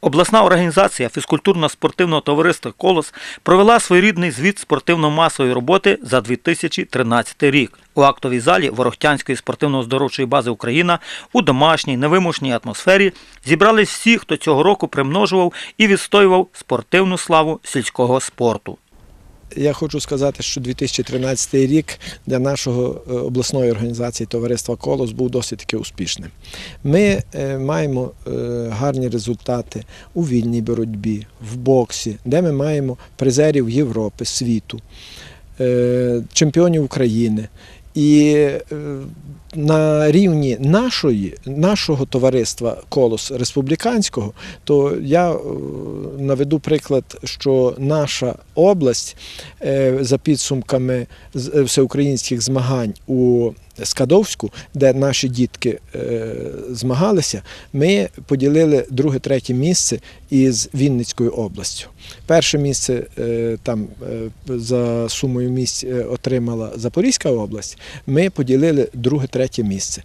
Обласна організація фізкультурно-спортивного товариства Колос провела своєрідний звіт спортивно-масової роботи за 2013 рік. У актовій залі Ворохтянської спортивно-здоровчої бази Україна у домашній невимушній атмосфері зібрались всі, хто цього року примножував і відстоював спортивну славу сільського спорту. Я хочу сказати, що 2013 рік для нашого е, обласної організації товариства Колос був досить таки успішним. Ми е, маємо е, гарні результати у вільній боротьбі, в боксі, де ми маємо призерів Європи, світу, чемпіонів України. І на рівні нашої, нашого товариства Колос республіканського, то я наведу приклад, що наша область е, за підсумками е, всеукраїнських змагань у Скадовську, де наші дітки е, змагалися, ми поділили друге-третє місце із Вінницькою областю. Перше місце там за сумою місць отримала Запорізька область. Ми поділили друге-третє місце.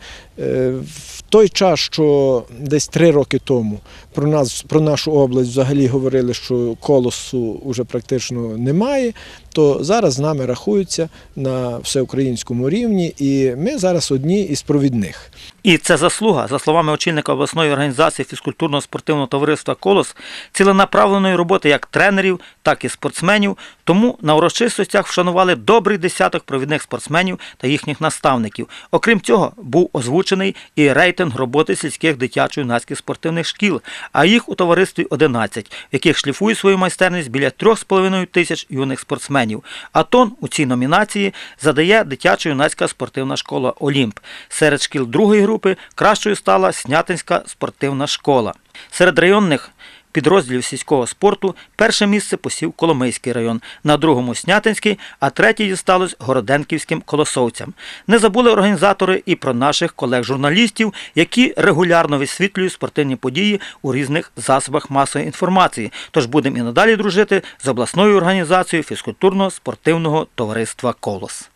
В той час, що десь три роки тому про нас, про нашу область взагалі говорили, що колосу вже практично немає, то зараз з нами рахуються на всеукраїнському рівні, і ми зараз одні із провідних. І це заслуга, за словами очільника обласної організації фізкультурно-спортивного товариства Колос, ціленаправленої роботи як тренерів, так і спортсменів. Тому на урочистостях вшанували добрий десяток провідних спортсменів та їхніх наставників. Окрім цього, був озвучений і рейтинг роботи сільських дитячо-юнацьких спортивних шкіл, а їх у товаристві 11, в яких шліфує свою майстерність біля 3,5 тисяч юних спортсменів. А тон у цій номінації задає дитячо-юнацька спортивна школа Олімп. Серед шкіл другої групи кращою стала Снятинська спортивна школа. Серед районних підрозділів сільського спорту перше місце посів Коломийський район, на другому Снятинський, а третє дісталось Городенківським колосовцям. Не забули організатори і про наших колег-журналістів, які регулярно висвітлюють спортивні події у різних засобах масової інформації. Тож будемо і надалі дружити з обласною організацією фізкультурно-спортивного товариства Колос.